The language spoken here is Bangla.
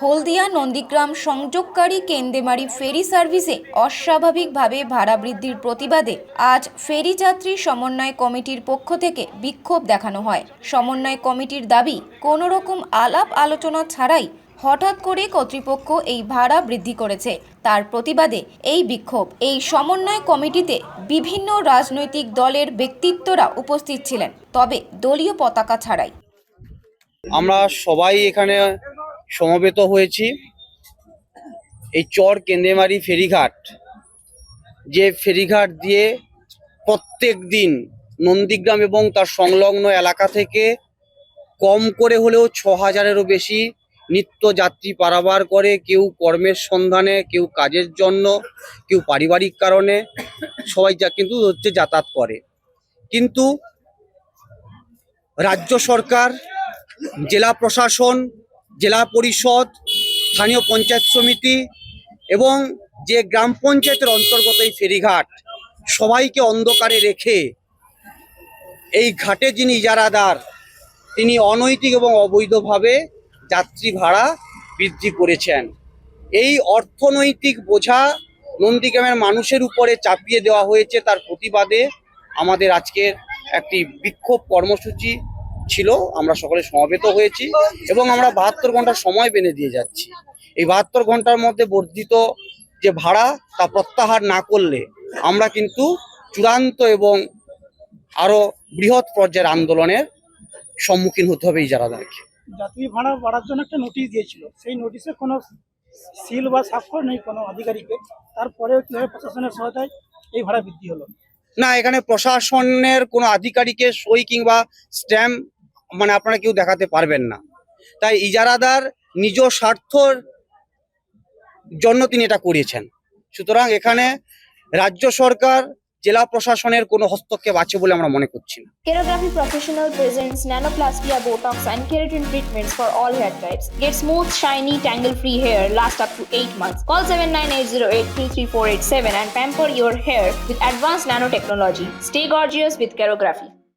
হলদিয়া নন্দীগ্রাম সংযোগকারী কেন্দেমারি ফেরি সার্ভিসে অস্বাভাবিকভাবে ভাড়া বৃদ্ধির প্রতিবাদে আজ ফেরি যাত্রী সমন্বয় কমিটির পক্ষ থেকে বিক্ষোভ দেখানো হয়। সমন্বয় কমিটির দাবি কোনো রকম আলাপ আলোচনা ছাড়াই হঠাৎ করে কর্তৃপক্ষ এই ভাড়া বৃদ্ধি করেছে। তার প্রতিবাদে এই বিক্ষোভ। এই সমন্বয় কমিটিতে বিভিন্ন রাজনৈতিক দলের ব্যক্তিত্বরা উপস্থিত ছিলেন। তবে দলীয় পতাকা ছাড়াই। আমরা সবাই এখানে সমবেত হয়েছি। এই চর কেন্দ্রেমারি ফেরিঘাট, যে ফেরিঘাট দিয়ে প্রত্যেক দিন নন্দীগ্রাম এবং তার সংলগ্ন এলাকা থেকে কম করে হলেও ছ হাজারেরও বেশি নিত্য যাত্রী পারাবার করে, কেউ কর্মের সন্ধানে, কেউ কাজের জন্য, কেউ পারিবারিক কারণে সবাই যা, কিন্তু হচ্ছে যাতায়াত করে। কিন্তু রাজ্য সরকার, জেলা প্রশাসন জেলা পরিষদ, স্থানীয় পঞ্চায়েত সমিতি এবং যে গ্রাম পঞ্চায়েতের অন্তর্গত এই ফেরিঘাট, সবাইকে অন্ধকারে রেখে এই ঘাটে যিনি ইজারাদার, তিনি অনৈতিক এবং অবৈধভাবে যাত্রী ভাড়া বৃদ্ধি করেছেন। এই অর্থনৈতিক বোঝা নন্দীগ্রামের মানুষের উপরে চাপিয়ে দেওয়া হয়েছে তার প্রতিবাদে আমাদের আজকের একটি বিক্ষোভ কর্মসূচি। ছিল আমরা সকলে সমবেত হয়েছি এবং আমরা বাহাত্তর ঘণ্টা সময় বেঁধে দিয়ে যাচ্ছি। এই বাহাত্তর ঘণ্টার মধ্যে বর্ধিত যে ভাড়া তা প্রত্যাহার না করলে আমরা কিন্তু চূড়ান্ত এবং আরও বৃহৎ পর্যায়ের আন্দোলনের সম্মুখীন হতে হবে ইজারাদারকে যাত্রী ভাড়া বাড়ার জন্য একটা নোটিশ দিয়েছিল। সেই নোটিশে কোনো সিল বা স্বাক্ষর নেই কোনো আধিকারিকের। তারপরেও কীভাবে প্রশাসনের সহায়তায় এই ভাড়া বৃদ্ধি হলো? না এখানে প্রশাসনের কোনো আধিকারিকের সই কিংবা স্ট্যাম্প মানে আপনারা কেউ দেখাতে পারবেন না। তাই ইজারাদার নিজ স্বার্থর জন্য তিনি এটা করিয়েছেন সুতরাং এখানে রাজ্য সরকার, জেলা প্রশাসনের কোনো হস্তক্ষেপ আছে বলে আমরা মনে করছি Kerography professional presents, nanoplastia, botox and keratin treatments for all hair types get smooth shiny tangle free hair last up to eight months call seven nine eight zero eight three three four eight seven and pamper your hair with advance nano technology stay gorgeous with Kerography